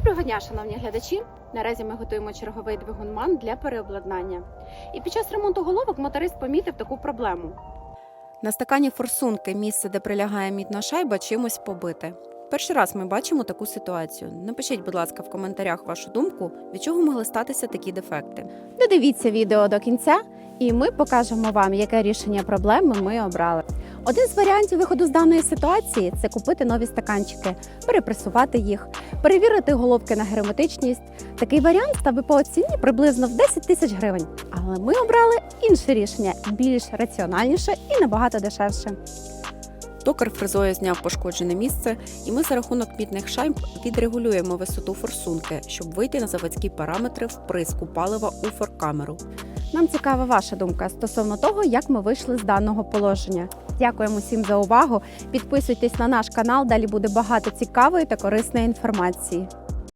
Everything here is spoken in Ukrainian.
Доброго дня, шановні глядачі! Наразі ми готуємо черговий двигун МАН для переобладнання. І під час ремонту головок моторист помітив таку проблему. На стакані форсунки місце, де прилягає мідна шайба, чимось побите. Перший раз ми бачимо таку ситуацію. Напишіть, будь ласка, в коментарях вашу думку, від чого могли статися такі дефекти. Додивіться відео до кінця, і ми покажемо вам, яке рішення проблеми ми обрали. Один з варіантів виходу з даної ситуації це купити нові стаканчики, перепресувати їх, перевірити головки на герметичність. Такий варіант став по оціні приблизно в 10 тисяч гривень. Але ми обрали інше рішення, більш раціональніше і набагато дешевше. Токар фрезою зняв пошкоджене місце, і ми за рахунок мідних шайб відрегулюємо висоту форсунки, щоб вийти на заводські параметри вприску палива у форкамеру. Нам цікава ваша думка стосовно того, як ми вийшли з даного положення. Дякуємо всім за увагу. Підписуйтесь на наш канал. Далі буде багато цікавої та корисної інформації.